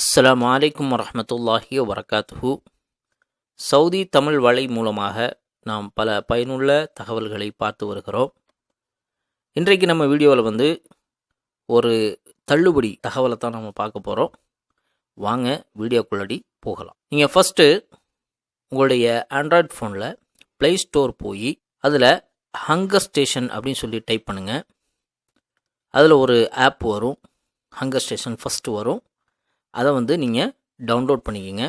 அஸ்லாம் வலைக்கம் வரமத்துல்லாஹி வபரகாத்துஹு. சவுதி தமிழ் வலை மூலமாக நாம் பல பயனுள்ள தகவல்களை பார்த்து வருகிறோம். இன்றைக்கு நம்ம வீடியோவில் வந்து ஒரு தள்ளுபடி தகவலை தான் நம்ம பார்க்க போகிறோம் வாங்க வீடியோக்குள்ளடி போகலாம். நீங்கள் ஃபஸ்ட்டு உங்களுடைய ஆண்ட்ராய்ட் ஃபோனில் ப்ளே ஸ்டோர் போய் அதில் ஹங்கர் ஸ்டேஷன் அப்படின்னு சொல்லி டைப் பண்ணுங்கள் அதில் ஒரு ஆப் வரும். ஹங்கர் ஸ்டேஷன் ஃபஸ்ட்டு வரும். அதை வந்து நீங்கள் டவுன்லோட் பண்ணிக்கோங்க.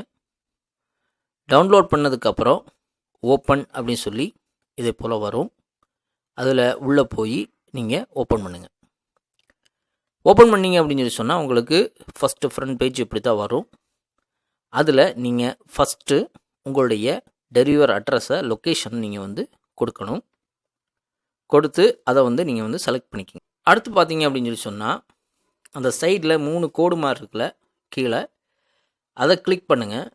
டவுன்லோட் பண்ணதுக்கப்புறம் ஓப்பன் அப்படின்னு சொல்லி இதே போல் வரும். அதில் உள்ளே போய் நீங்கள் ஓப்பன் பண்ணுங்கள் ஓப்பன் பண்ணிங்க அப்படின்னு சொல்லி சொன்னால் உங்களுக்கு ஃபஸ்ட்டு ஃப்ரண்ட் பேஜ் இப்படி தான் வரும். அதில் நீங்கள் ஃபஸ்ட்டு உங்களுடைய டெலிவர் அட்ரஸை லொக்கேஷன் நீங்கள் வந்து கொடுக்கணும். கொடுத்து அதை வந்து நீங்கள் வந்து செலக்ட் பண்ணிக்கிங்க. அடுத்து பார்த்தீங்க அப்படின்னு சொல்லி சொன்னால் அந்த சைடில் மூணு கோடு மாதிரி இருக்குல்ல கீழே. அதை கிளிக் பண்ணுங்கள்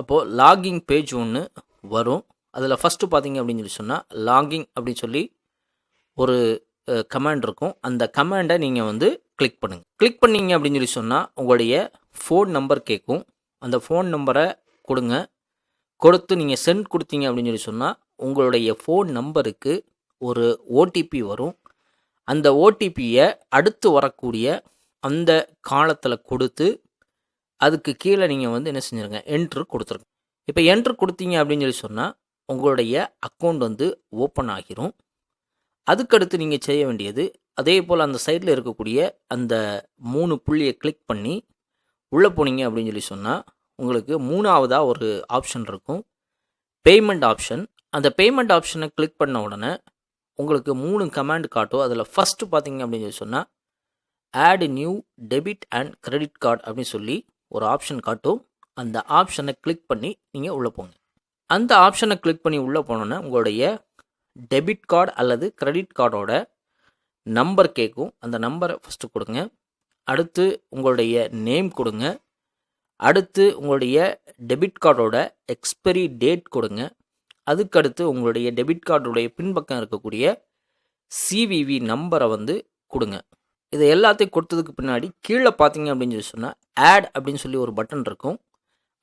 அப்போது லாகிங் பேஜ் ஒன்று வரும். அதில் ஃபஸ்ட்டு பார்த்தீங்க அப்படின்னு சொல்லி சொன்னால் லாகிங் அப்படின்னு சொல்லி ஒரு கமாண்ட் இருக்கும். அந்த கமாண்டை நீங்கள் வந்து கிளிக் பண்ணுங்கள் கிளிக் பண்ணீங்க அப்படின்னு சொல்லி சொன்னால் உங்களுடைய ஃபோன் நம்பர் கேட்கும். அந்த ஃபோன் நம்பரை கொடுங்க. கொடுத்து நீங்கள் சென்ட் கொடுத்தீங்க அப்படின்னு சொல்லி சொன்னால் உங்களுடைய ஃபோன் நம்பருக்கு ஒரு ஓடிபி வரும். அந்த ஓடிபியை அடுத்து வரக்கூடிய அந்த காலத்தில் கொடுத்து அதுக்கு கீழே நீங்கள் வந்து என்ன செஞ்சுருங்க? என்ட்ரு கொடுத்துருங்க. இப்போ என்ட்ரு கொடுத்தீங்க அப்படின்னு சொல்லி சொன்னால் உங்களுடைய அக்கௌண்ட் வந்து ஓப்பன் ஆகிரும். அதுக்கடுத்து நீங்கள் செய்ய வேண்டியது அதே போல் அந்த சைடில் இருக்கக்கூடிய அந்த மூணு புள்ளியை கிளிக் பண்ணி உள்ளே போனீங்க அப்படின்னு சொல்லி சொன்னால் உங்களுக்கு மூணாவதாக ஒரு ஆப்ஷன் இருக்கும். பேமெண்ட் ஆப்ஷன் அந்த பேமெண்ட் ஆப்ஷனை கிளிக் பண்ண உடனே உங்களுக்கு மூணு கமாண்ட் காட்டும் அதில் ஃபஸ்ட்டு பார்த்தீங்க அப்படின்னு சொல்லி சொன்னால் add new debit and credit card அப்படின்னு சொல்லி ஒரு ஆப்ஷன் காட்டும். அந்த ஆப்ஷனை கிளிக் பண்ணி நீங்கள் உள்ளே போங்க. அந்த ஆப்ஷனை கிளிக் பண்ணி உள்ளே போனோன்னே உங்களுடைய டெபிட் கார்டு அல்லது கிரெடிட் கார்டோட நம்பர் கேட்கும் அந்த நம்பரை ஃபஸ்ட்டு கொடுங்க. அடுத்து உங்களுடைய நேம் கொடுங்க. அடுத்து உங்களுடைய டெபிட் கார்டோட எக்ஸ்பைரி டேட் கொடுங்க. அதுக்கடுத்து உங்களுடைய டெபிட் கார்டுடைய பின்பக்கம் இருக்கக்கூடிய சிவிவி நம்பரை வந்து கொடுங்க. இதை எல்லாத்தையும் கொடுத்ததுக்கு பின்னாடி கீழே பார்த்தீங்க அப்படின்னு சொல்லி சொன்னால் ஆட் அப்படின்னு சொல்லி ஒரு பட்டன் இருக்கும்.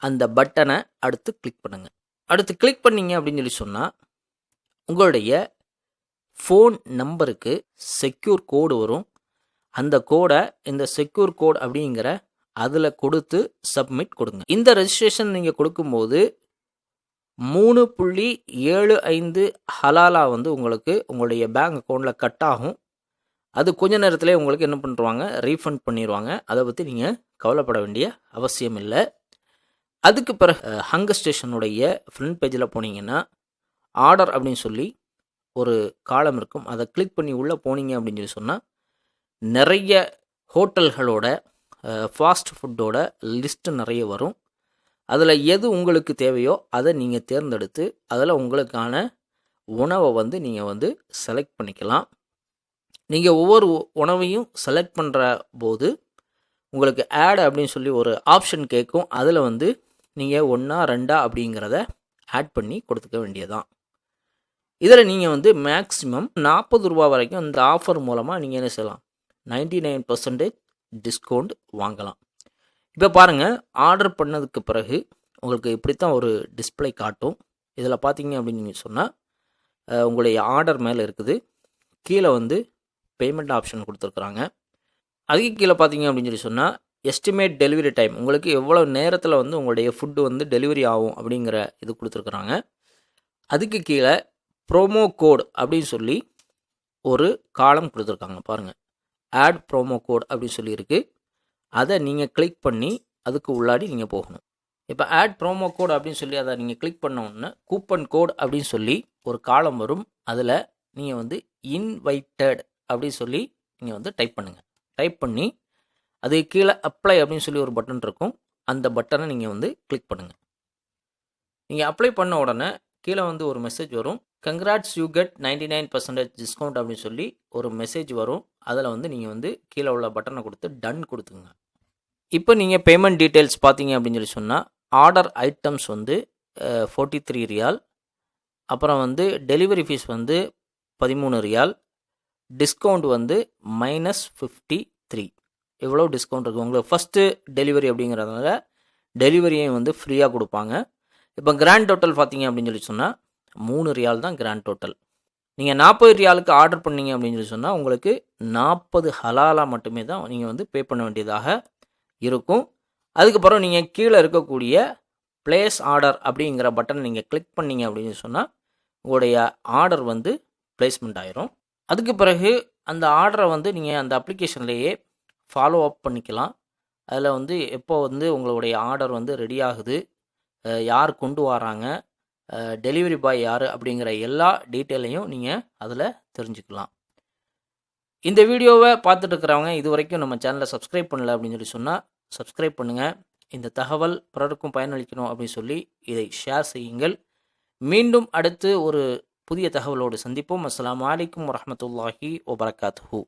அந்த பட்டனை அடுத்து கிளிக் பண்ணுங்கள் அடுத்து கிளிக் பண்ணீங்க அப்படின்னு சொல்லி சொன்னால் உங்களுடைய ஃபோன் நம்பருக்கு செக்யூர் கோடு வரும். அந்த கோடை இந்த செக்யூர் கோட் அப்படிங்கிற அதில் கொடுத்து சப்மிட் கொடுங்க. இந்த ரெஜிஸ்ட்ரேஷன் நீங்கள் கொடுக்கும்போது மூணு புள்ளி ஏழு ஐந்து ஹலாலா வந்து உங்களுக்கு உங்களுடைய பேங்க் அக்கௌண்ட்டில் கட் ஆகும். அது கொஞ்ச நேரத்திலே உங்களுக்கு என்ன பண்ணுறாங்க ரீஃபண்ட் பண்ணிடுவாங்க அதை பற்றி நீங்கள் கவலைப்பட வேண்டிய அவசியம் இல்லை. அதுக்கு பிறகு ஹங்கர் ஸ்டேஷனுடைய ஃப்ரண்ட் பேஜில் போனீங்கன்னா ஆர்டர் அப்படின்னு சொல்லி ஒரு காலம் இருக்கும். அதை கிளிக் பண்ணி உள்ளே போனீங்க அப்படின்னு சொல்லி சொன்னால் நிறைய ஹோட்டல்களோட ஃபாஸ்ட் ஃபுட்டோட லிஸ்ட்டு நிறைய வரும். அதில் எது உங்களுக்கு தேவையோ அதை நீங்கள் தேர்ந்தெடுத்து அதில் உங்களுக்கான உணவை வந்து நீங்கள் வந்து செலக்ட் பண்ணிக்கலாம். நீங்கள் ஒவ்வொரு உணவையும் செலக்ட் பண்ணுற போது உங்களுக்கு ஆட் அப்படின்னு சொல்லி ஒரு ஆப்ஷன் கேட்கும். அதில் வந்து நீங்கள் ஒன்றா ரெண்டா அப்படிங்கிறத ஆட் பண்ணி கொடுத்துக்க வேண்டியதான் இதில் நீங்கள் வந்து மேக்ஸிமம் நாற்பது ரூபா வரைக்கும் இந்த ஆஃபர் மூலமாக நீங்கள் என்ன செய்யலாம்? நைன்டி நைன் பர்சன்டேஜ் டிஸ்கவுண்ட் வாங்கலாம். இப்போ பாருங்கள் ஆர்டர் பண்ணதுக்கு பிறகு உங்களுக்கு இப்படித்தான் ஒரு டிஸ்பிளே காட்டும். இதில் பார்த்தீங்க அப்படின்னு நீங்கள் சொன்னால் உங்களுடைய ஆர்டர் மேலே இருக்குது. கீழே வந்து பேமெண்ட் ஆப்ஷன் கொடுத்துருக்குறாங்க. அதுக்கு கீழே பார்த்தீங்க அப்படின்னு சொல்லி சொன்னால் எஸ்டிமேட் டெலிவரி டைம் உங்களுக்கு எவ்வளோ நேரத்தில் வந்து உங்களுடைய ஃபுட்டு வந்து டெலிவரி ஆகும் அப்படிங்கிற இது கொடுத்துருக்குறாங்க. அதுக்கு கீழே ப்ரோமோ கோட் அப்படின்னு சொல்லி ஒரு காலம் கொடுத்துருக்காங்க பாருங்கள் ஆட் ப்ரோமோ கோட் அப்படின்னு சொல்லியிருக்கு அதை நீங்கள் கிளிக் பண்ணி அதுக்கு உள்ளாடி நீங்கள் போகணும். இப்போ ஆட் ப்ரோமோ கோட் அப்படின்னு சொல்லி அதை நீங்கள் கிளிக் பண்ண உடனே கூப்பன் கோட் அப்படின்னு சொல்லி ஒரு காலம் வரும். அதில் நீங்கள் வந்து இன்வைட்டட் அப்படின்னு சொல்லி நீங்கள் வந்து டைப் பண்ணுங்கள் டைப் பண்ணி அது கீழே அப்ளை அப்படின்னு சொல்லி ஒரு பட்டன் இருக்கும். அந்த பட்டனை நீங்கள் வந்து கிளிக் பண்ணுங்கள் நீங்கள் அப்ளை பண்ண உடனே கீழே வந்து ஒரு மெசேஜ் வரும். Congrats you get ninety nine percentage discount அப்படின்னு சொல்லி ஒரு மெசேஜ் வரும். அதில் வந்து நீங்கள் வந்து கீழே உள்ள பட்டனை கொடுத்து டன் கொடுத்துங்க இப்போ நீங்கள் பேமெண்ட் டீட்டெயில்ஸ் பார்த்தீங்க அப்படின்னு சொல்லி சொன்னால் ஆர்டர் ஐட்டம்ஸ் வந்து ஃபோர்ட்டி த்ரீ ரியால் அப்புறம் வந்து டெலிவரி ஃபீஸ் வந்து பதிமூணு ரியால் டிஸ்கவுண்ட் வந்து மைனஸ் ஃபிஃப்டி த்ரீ எவ்வளோ டிஸ்கவுண்ட் இருக்குது உங்களுக்கு ஃபஸ்ட்டு டெலிவரி அப்படிங்கிறதுனால டெலிவரியும் வந்து ஃப்ரீயாக கொடுப்பாங்க. இப்போ கிராண்ட் டோட்டல் பார்த்தீங்க அப்படின்னு சொல்லி சொன்னால் மூணு ரியால் தான் கிராண்ட் டோட்டல் நீங்கள் நாற்பது ரியாலுக்கு ஆர்டர் பண்ணீங்க அப்படின்னு சொல்லி சொன்னால் உங்களுக்கு நாற்பது ஹலாலாக மட்டுமே தான் நீங்கள் வந்து பே பண்ண வேண்டியதாக இருக்கும். அதுக்கப்புறம் நீங்கள் கீழே இருக்கக்கூடிய பிளேஸ் ஆர்டர் அப்படிங்கிற பட்டன் நீங்கள் கிளிக் பண்ணீங்க அப்படின்னு சொன்னால் உங்களுடைய ஆர்டர் வந்து பிளேஸ்மெண்ட் ஆயிரும். அதுக்கு பிறகு அந்த ஆர்டரை வந்து நீங்கள் அந்த அப்ளிகேஷன்லேயே ஃபாலோ அப் பண்ணிக்கலாம். அதில் வந்து எப்போ வந்து உங்களுடைய ஆர்டர் வந்து ரெடி ஆகுது யார் கொண்டு வராங்க டெலிவரி பாய் யார் அப்படிங்கிற எல்லா டீட்டெயிலையும் நீங்கள் அதில் தெரிஞ்சுக்கலாம். இந்த வீடியோவை பார்த்துட்டு இருக்கிறவங்க இது வரைக்கும் நம்ம சேனலை சப்ஸ்கிரைப் பண்ணல அப்படின்னு சொல்லி சொன்னால் சப்ஸ்கிரைப் பண்ணுங்கள் இந்த தகவல் பிறருக்கும் பயனளிக்கணும் அப்படின்னு சொல்லி இதை ஷேர் செய்யுங்கள். மீண்டும் அடுத்து ஒரு புதிய தகவலோடு சந்திப்போம் அஸ்ஸலாமு அலைக்கும் வரஹ்மத்துல்லாஹி வபரகாத்துஹு